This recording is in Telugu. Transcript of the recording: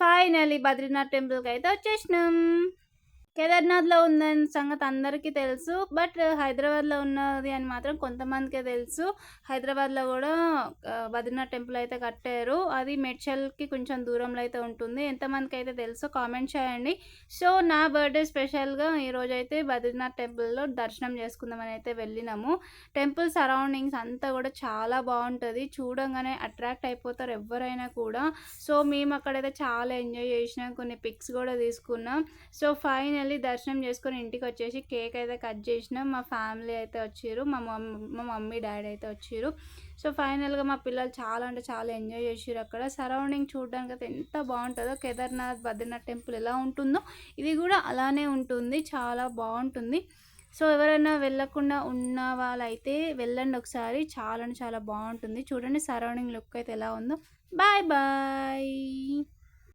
ఫైనలీ బద్రీనాథ్ టెంపుల్కి అయితే వచ్చేసినాం. కేదార్నాథ్లో ఉందని సంగతి అందరికీ తెలుసు బట్ హైదరాబాద్లో ఉన్నది అని మాత్రం కొంతమందికే తెలుసు. హైదరాబాద్లో కూడా బద్రీనాథ్ టెంపుల్ అయితే కట్టారు. అది మెడ్చల్కి కొంచెం దూరంలో అయితే ఉంటుంది. ఎంతమందికి అయితే తెలుసో కామెంట్ చేయండి. సో నా బర్త్డే స్పెషల్గా ఈరోజు అయితే బద్రీనాథ్ టెంపుల్లో దర్శనం చేసుకుందామని అయితే వెళ్ళినాము. టెంపుల్ సరౌండింగ్స్ అంతా కూడా చాలా బాగుంటుంది. చూడంగానే అట్రాక్ట్ అయిపోతారు ఎవరైనా కూడా. సో మేము అక్కడైతే చాలా ఎంజాయ్ చేసినాం. కొన్ని పిక్స్ కూడా తీసుకున్నాం. సో ఫైనల్లీ దర్శనం చేసుకొని ఇంటికి వచ్చేసి కేక్ అయితే కట్ చేసినాం. మా ఫ్యామిలీ అయితే వచ్చారు. మా మమ్మీ మా మమ్మీ డాడీ అయితే వచ్చారు. సో ఫైనల్గా మా పిల్లలు చాలా అంటే చాలా ఎంజాయ్ చేసారు అక్కడ. సరౌండింగ్ చూడడానికి అయితే ఎంత బాగుంటుందో కేదార్నాథ్ బద్రీనాథ్ టెంపుల్ ఎలా ఉంటుందో ఇది కూడా అలానే ఉంటుంది. చాలా బాగుంటుంది. సో ఎవరైనా వెళ్ళకుండా ఉన్న వాళ్ళైతే వెళ్ళండి ఒకసారి. చాలా అంటే చాలా బాగుంటుంది. చూడండి సరౌండింగ్ లుక్ అయితే ఎలా ఉందో. Bye bye.